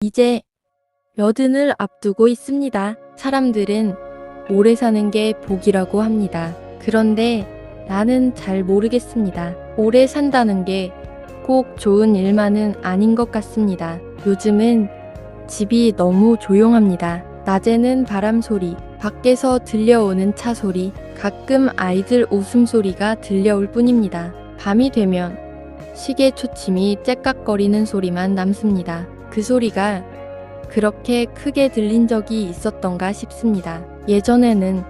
이제 여든을 앞두고 있습니다. 사람들은 오래 사는 게 복이라고 합니다. 그런데 나는 잘 모르겠습니다. 오래 산다는 게 꼭 좋은 일만은 아닌 것 같습니다. 요즘은 집이 너무 조용합니다. 낮에는 바람 소리, 밖에서 들려오는 차 소리, 가끔 아이들 웃음소리가 들려올 뿐입니다. 밤이 되면 시계 초침이 째깍거리는 소리만 남습니다. 그 소리가 그렇게 크게 들린 적이 있었던가 싶습니다. 예전에는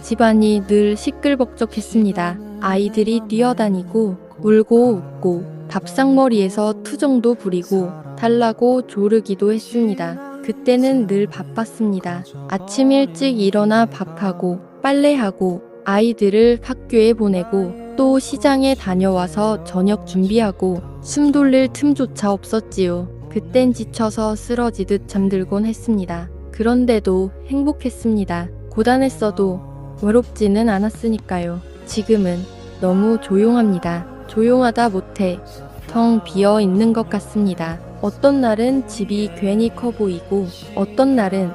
집안이 늘 시끌벅적했습니다. 아이들이 뛰어다니고 울고 웃고 밥상머리에서 투정도 부리고 달라고 조르기도 했습니다. 그때는 늘 바빴습니다. 아침 일찍 일어나 밥하고 빨래하고 아이들을 학교에 보내고 또 시장에 다녀와서 저녁 준비하고 숨 돌릴 틈조차 없었지요. 그땐 지쳐서 쓰러지듯 잠들곤 했습니다. 그런데도 행복했습니다. 고단했어도 외롭지는 않았으니까요. 지금은 너무 조용합니다. 조용하다 못해 텅 비어 있는 것 같습니다. 어떤 날은 집이 괜히 커 보이고 어떤 날은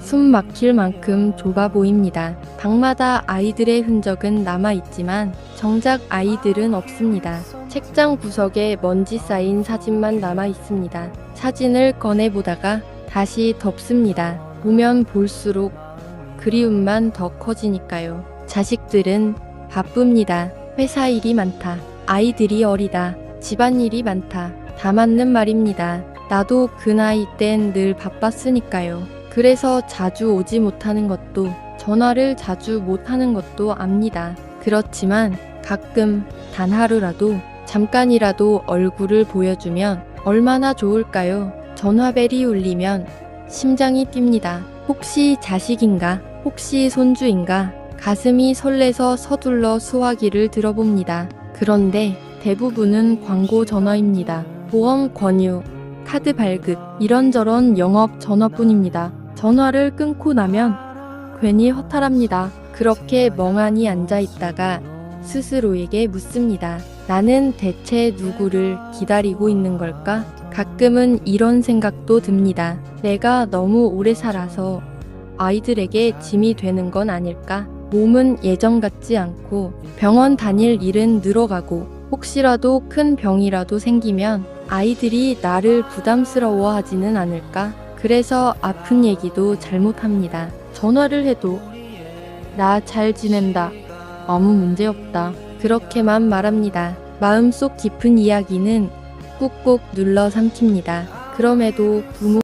숨 막힐 만큼 좁아 보입니다. 방마다 아이들의 흔적은 남아 있지만 정작 아이들은 없습니다. 책장 구석에 먼지 쌓인 사진만 남아 있습니다. 사진을 꺼내 보다가 다시 덮습니다. 보면 볼수록 그리움만 더 커지니까요. 자식들은 바쁩니다. 회사 일이 많다. 아이들이 어리다. 집안일이 많다. 다 맞는 말입니다. 나도 그 나이 땐 늘 바빴으니까요. 그래서 자주 오지 못하는 것도 전화를 자주 못하는 것도 압니다. 그렇지만 가끔 단 하루라도 잠깐이라도 얼굴을 보여주면 얼마나 좋을까요? 전화벨이 울리면 심장이 뜁니다. 혹시 자식인가? 혹시 손주인가? 가슴이 설레서 서둘러 수화기를 들어봅니다. 그런데 대부분은 광고 전화입니다. 보험 권유, 카드 발급, 이런저런 영업 전화뿐입니다. 전화를 끊고 나면 괜히 허탈합니다. 그렇게 멍하니 앉아 있다가 스스로에게 묻습니다. 나는 대체 누구를 기다리고 있는 걸까? 가끔은 이런 생각도 듭니다. 내가 너무 오래 살아서 아이들에게 짐이 되는 건 아닐까? 몸은 예전 같지 않고 병원 다닐 일은 늘어가고 혹시라도 큰 병이라도 생기면 아이들이 나를 부담스러워 하지는 않을까? 그래서 아픈 얘기도 잘못합니다. 전화를 해도 나 잘 지낸다. 아무 문제 없다. 그렇게만 말합니다. 마음속 깊은 이야기는 꾹꾹 눌러 삼킵니다. 그럼에도 부모